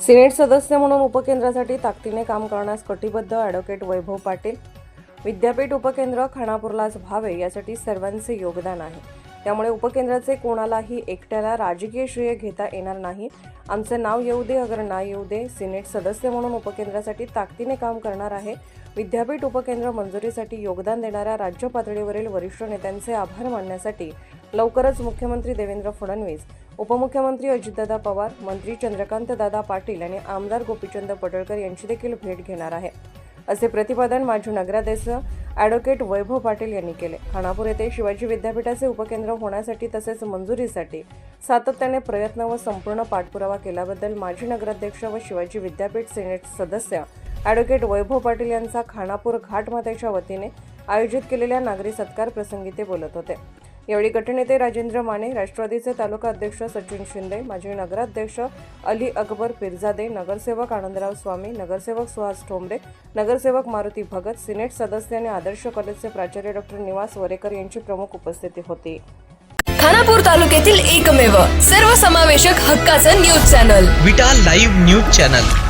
Senate सदस्य म्हणून उपकेंद्रासाठी ताकदीने काम करण्यास कटिबद्ध ॲडव्होकेट वैभव पाटील. विद्यापीठ उपकेंद्र खानापूरलाच व्हावे यासाठी सर्वांचे योगदान आहे. त्यामुळे उपकेंद्राचे कोणालाही एकट्याला राजकीय श्रेय घेता येणार नाही. आमचं नाव येऊ दे अगर ना येऊ दे सिनेट सदस्य म्हणून उपकेंद्रासाठी ताकदीने काम करणार आहे. विद्यापीठ उपकेंद्र मंजुरीसाठी योगदान देणाऱ्या राज्य पातळीवरील वरिष्ठ नेत्यांचे आभार मानण्यासाठी लवकरच मुख्यमंत्री देवेंद्र फडणवीस उपमुख्यमंत्री अजितदादा पवार मंत्री चंद्रकांतदादा पाटील आणि आमदार गोपीचंद पडळकर यांची देखील भेट घेणार आहे. असे प्रतिपादन माजी नगराध्यक्ष ॲडव्होकेट वैभव पाटील यांनी केले. खानापूर येथे शिवाजी विद्यापीठाचे उपकेंद्र होण्यासाठी तसेच मंजुरीसाठी सातत्याने प्रयत्न व संपूर्ण पाठपुरावा केल्याबद्दल माजी नगराध्यक्ष व शिवाजी विद्यापीठ सिनेट सदस्य ॲडव्होकेट वैभव पाटील यांचा खानापूर घाटमातेच्या वतीने आयोजित केलेल्या नागरी सत्कार प्रसंगी ते बोलत होते. यावेळी गटनेते राजेंद्र माने राष्ट्रवादीचे तालुका अध्यक्ष सचिन शिंदे माजी नगराध्यक्ष अली अकबर पिरजादे नगरसेवक आनंदराव स्वामी नगरसेवक सुहास ठोंबरे नगरसेवक मारुती भगत सिनेट सदस्य आणि आदर्श कॉलेजचे प्राचार्य डॉक्टर निवास वरेकर यांची प्रमुख उपस्थिती होती. खानापूर तालुक्यातील एकमेव सर्वसमावेशक हक्काचं news channel. Vita live news channel.